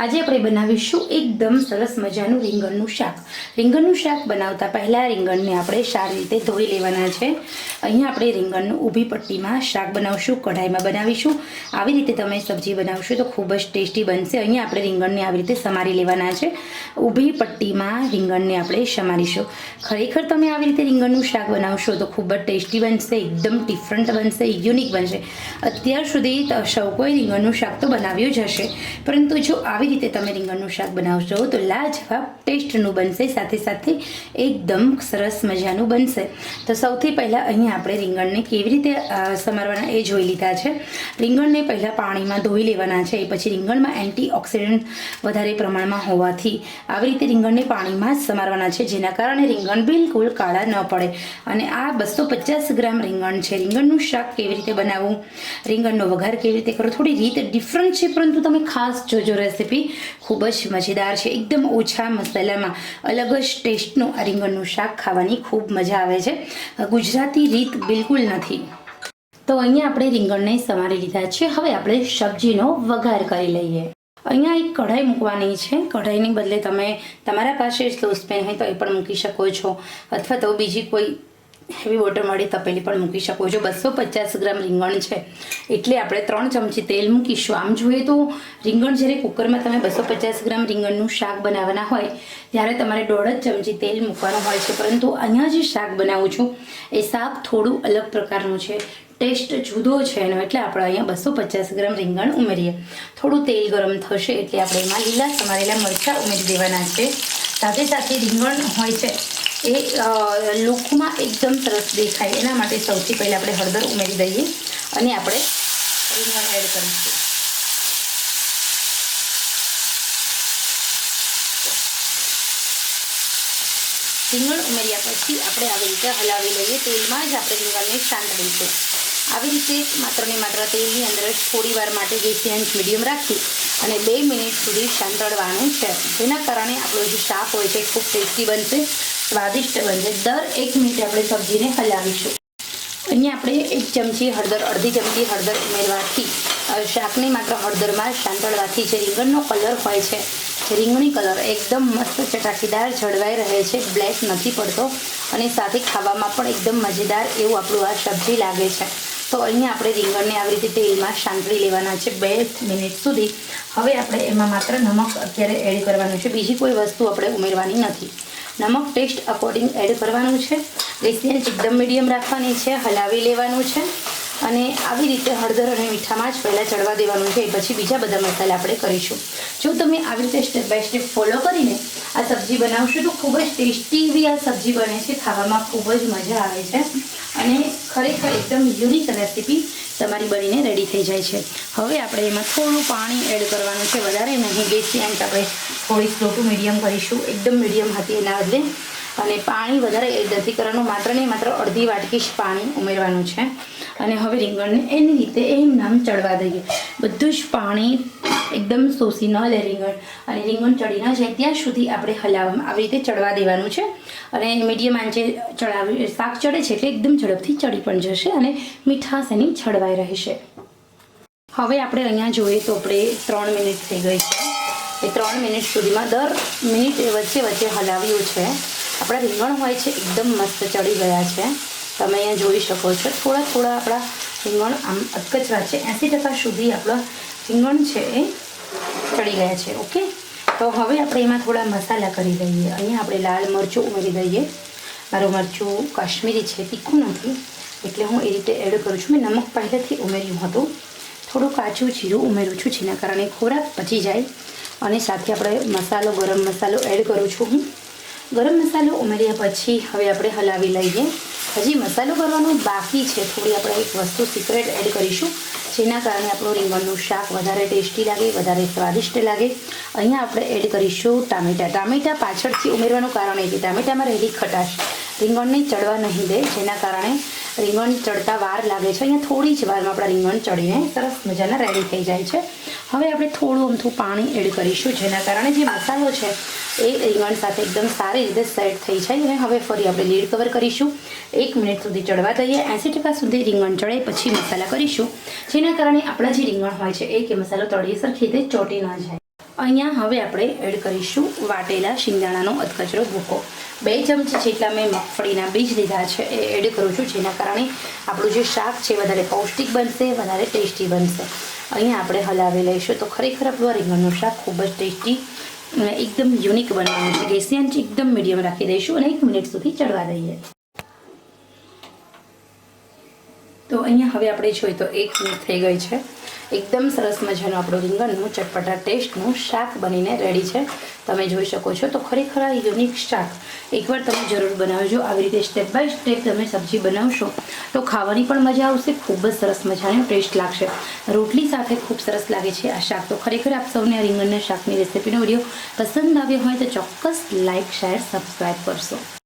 આજે આપણે બનાવીશું એકદમ સરસ મજાનું રીંગણનું શાક. રીંગણનું શાક બનાવતા પહેલાં રીંગણને આપણે સારી રીતે ધોઈ લેવાના છે. અહીંયા આપણે રીંગણનું ઊભી પટ્ટીમાં શાક બનાવશું, કઢાઈમાં બનાવીશું. આવી રીતે તમે સબ્જી બનાવશો તો ખૂબ જ ટેસ્ટી બનશે. અહીંયા આપણે રીંગણને આવી રીતે સમારી લેવાના છે. ઊભી પટ્ટીમાં રીંગણને આપણે સમારીશું. ખરેખર તમે આવી રીતે રીંગણનું શાક બનાવશો તો ખૂબ જ ટેસ્ટી બનશે, એકદમ ડિફરન્ટ બનશે યુનિક બનશે. અત્યાર સુધી સૌ કોઈ રીંગણનું શાક તો બનાવ્યું જ હશે. પરંતુ જો આવી રીતે તમે રીંગણનું શાક બનાવશો તો લાજવાબ ટેસ્ટનું બનશે, સાથે સાથે એકદમ સરસ મજાનું બનશે. તો સૌથી પહેલાં અહીંયા આપણે રીંગણને કેવી રીતે સમારવાના એ જોઈ લીધા છે. રીંગણને પહેલાં પાણીમાં ધોઈ લેવાના છે, એ પછી રીંગણમાં એન્ટી ઓક્સિડન્ટ વધારે પ્રમાણમાં હોવાથી આવી રીતે રીંગણને પાણીમાં જ સમારવાના છે, જેના કારણે રીંગણ બિલકુલ કાળા ન પડે. અને આ બસો પચાસ ગ્રામ રીંગણ છે. રીંગણનું શાક કેવી રીતે બનાવવું? રીંગણનો વઘાર કેવી રીતે કરો થોડી રીત ડિફરન્ટ છે, પરંતુ તમે ખાસ જોજો રેસીપી ખૂબ જ મજેદાર છે. એકદમ ઓછા મસાલામાં અલગ જ ટેસ્ટનું આ રીંગણનું શાક ખાવાની ખૂબ મજા આવે છે. ગુજરાતી રીત બિલકુલ નથી. તો અહીંયા આપણે રીંગણને સમારી લીધા છે. હવે આપણે સબ્જીનો વઘાર કરી લઈએ. અહીંયા એક કઢાઈ મૂકવાની છે. કઢાઈની બદલે તમે તમારા પાસે સોસપેન હોય તો એ પણ મૂકી શકો છો. અથવા તો બીજી કોઈ હેવી વોટરવાળી તપેલી પણ મૂકી શકો છો. બસો પચાસ ગ્રામ રીંગણ છે. એટલે આપણે ત્રણ ચમચી તેલ મૂકીશું. આમ જોઈએ તો રીંગણ જ્યારે કુકરમાં તમે બસો પચાસ ગ્રામ રીંગણનું શાક બનાવવાના હોય, ત્યારે તમારે દોઢ જ ચમચી તેલ મૂકવાનું હોય છે. પરંતુ અહીંયા જે શાક બનાવું છું, એ શાક થોડું અલગ પ્રકારનું છે. ટેસ્ટ જુદો છે એનો. એટલે આપણે અહીંયા બસો પચાસ ગ્રામ રીંગણ ઉમેરીએ. થોડું તેલ ગરમ થશે એટલે આપણે એમાં લીલા સમારેલા મરચાં ઉમેરી દેવાના છે. સાથે સાથે રીંગણ હોય છે એ લુકમાં એકદમ સરસ દેખાય. એના માટે સૌથી પહેલાં આપણે હળદર ઉમેરી દઈએ અને આપણે રીંગણ એડ કરીશું રીંગણ ઉમેર્યા પછી આપણે આવી રીતે હલાવી લઈએ. તેલમાં જ આપણે રીંગણને શાંત સાંતળીશું આવી રીતે માત્ર ને માત્ર તેલની અંદર થોડી વાર માટે ગેસની આંચ મીડિયમ રાખી અને બે મિનિટ સુધી શાંતળવાનું છે. જેના કારણે આપણો જે શાક હોય છે ખૂબ ટેસ્ટી બનશે. સ્વાદિષ્ટ બનશે દર એક મિનિટ આપણે સબ્જીને હલાવીશું. અહીંયા આપણે એક ચમચી હળદર, અડધી ચમચી હળદર ઉમેરવાથી શાકની માત્ર હળદરમાં શાંતળવાથી જે રીંગણનો કલર હોય છે, જે રીંગણી કલર એકદમ મસ્ત ચટાકીદાર જળવાઈ રહે છે, બ્લેક નથી પડતો અને સાથે ખાવામાં પણ એકદમ મજેદાર એવું આપણું આ સબ્જી લાગે છે. તો અહીંયા આપણે રીંગણને આવી રીતે તેલમાં સાંતળી લેવાના છે બે મિનિટ સુધી. હવે આપણે એમાં માત્ર નમક અત્યારે એડ કરવાનું છે. બીજી કોઈ વસ્તુ આપણે ઉમેરવાની નથી. નમક ટેસ્ટ અકોર્ડિંગ એડ કરવાનું છે. ગેસની એકદમ મીડિયમ રાખવાની છે, હલાવી લેવાનું છે અને આવી રીતે હળદર અને મીઠામાં જ પહેલાં ચડવા દેવાનું છે પછી બીજા બધા મસાલા આપણે કરીશું. જો તમે આવી રીતે સ્ટેપ બાય સ્ટેપ ફોલો કરીને આ સબ્જી બનાવશો તો ખૂબ જ ટેસ્ટી એવી આ સબ્જી બને છે, ખાવામાં ખૂબ જ મજા આવે છે અને ખરેખર એકદમ યુનિક રેસીપી તમારી બનીને રેડી થઈ જાય છે. હવે આપણે એમાં થોડું પાણી એડ કરવાનું છે. વધારે નહીં ગેસની આંચ આપણે થોડી સ્લો મીડિયમ કરીશું. એકદમ મીડિયમ હતી એના બદલે. અને પાણી વધારે એડ નથી કરવાનું. માત્ર ને માત્ર અડધી વાટકી જ પાણી ઉમેરવાનું છે. અને હવે રીંગણને એની રીતે એમ નામ ચડવા દઈએ. બધું જ પાણી એકદમ સોસી ન લે રીંગણ. અને રીંગણ ચડી ન જાય ત્યાં સુધી આપણે હલાવવામાં આવી રીતે ચડવા દેવાનું છે. અને મીડિયમ આંચે ચડાવી, શાક ચડે છે એટલે એકદમ ઝડપથી ચડી પણ જશે અને મીઠાશ એની છડવાઈ રહેશે. હવે આપણે અહીંયા જોઈએ તો આપણે ત્રણ મિનિટ થઈ ગઈ છે. એ ત્રણ મિનિટ સુધીમાં દર મિનિટ વચ્ચે વચ્ચે હલાવ્યું છે. આપણા રીંગણ હોય છે એકદમ મસ્ત ચડી ગયા છે. તમે અહીંયા જોઈ શકો છો થોડા થોડા આપણા રીંગણ આમ અટકચરા છે. એંસી ટકા સુધી આપણા રીંગણ છે એ ચડી ગયા છે, ઓકે? તો હવે આપણે એમાં થોડા મસાલા કરી દઈએ. અહીંયા આપણે લાલ મરચું ઉમેરી દઈએ. મારું મરચું કાશ્મીરી છે, તીખું નથી. એટલે હું એ રીતે એડ કરું છું. મેં નમક પહેલેથી ઉમેર્યું હતું. થોડું કાચું જીરું ઉમેરું છું, જેના કારણે ખોરાક પચી જાય. અને સાથે આપણે મસાલો, ગરમ મસાલો એડ કરું છું હું. ગરમ મસાલો ઉમેર્યા પછી હવે આપણે હલાવી લઈએ. હજી મસાલો કરવાનું બાકી છે. થોડી આપણે એક વસ્તુ સિક્રેટ એડ કરીશું, જેના કારણે આપણું રીંગણનું શાક વધારે ટેસ્ટી લાગે, વધારે સ્વાદિષ્ટ લાગે. અહીંયા આપણે એડ કરીશું ટામેટાં. ટામેટાં પાછળથી ઉમેરવાનું કારણ એ કે ટામેટામાં રહેલી ખટાશ રીંગણને ચડવા નહીં દે, જેના કારણે રીંગણ ચડતા વાર લાગે છે. અહીંયા થોડી જ વારમાં આપણા રીંગણ ચડીને સરસ મજાના રેડી થઈ જાય છે. હવે આપણે થોડું અમથું પાણી એડ કરીશું, જેના કારણે જે મસાલો છે એ રીંગણ સાથે એકદમ સારી રીતે સેટ થઈ જાય અને હવે ફરી આપણે લીડ કવર કરીશું. એક મિનિટ સુધી ચડવા દઈએ. એંસી ટકા સુધી રીંગણ ચડે, પછી મસાલા કરીશું. જેના કારણે આપણા જે રીંગણ હોય છે એ કે મસાલો તળીએ સરખી રીતે ચોટી ન જાય. અહીંયા હવે આપણે એડ કરીશું વાટેલા શિંગદાણાનો અધકચરો ભૂકો. બે ચમચી જેટલા મેં મગફળીના બીજ લીધા છે એ એડ કરું છું, જેના કારણે આપણું જે શાક છે વધારે પૌષ્ટિક બનશે, વધારે ટેસ્ટી બનશે. અહીંયા આપણે હલાવી લઈશું. તો ખરેખર આપણું રીંગણનું શાક ખૂબ જ ટેસ્ટી અને એકદમ યુનિક બનાવવાનું છે. ગેસની આંચ એકદમ મીડિયમ રાખી દઈશું અને એક મિનિટ સુધી ચડવા દઈએ. તો અહીંયા હવે આપણે જોઈએ તો એક મિનિટ થઈ ગઈ છે. એકદમ સરસ મજાનું આપણું રીંગણનું ચટપટા ટેસ્ટનું શાક બનીને રેડી છે. તમે જોઈ શકો છો તો ખરેખર આ યુનિક શાક. એકવાર તમે જરૂર બનાવજો. આવી રીતે સ્ટેપ બાય સ્ટેપ તમે સબ્જી બનાવશો તો ખાવાની પણ મજા આવશે, ખૂબ જ સરસ મજાનો ટેસ્ટ લાગશે. રોટલી સાથે ખૂબ સરસ લાગે છે આ શાક. તો ખરેખર આપ સૌને આ રીંગણના શાકની રેસીપીનો વીડિયો પસંદ આવ્યો હોય તો ચોક્કસ લાઇક શેર સબસ્ક્રાઈબ કરશો.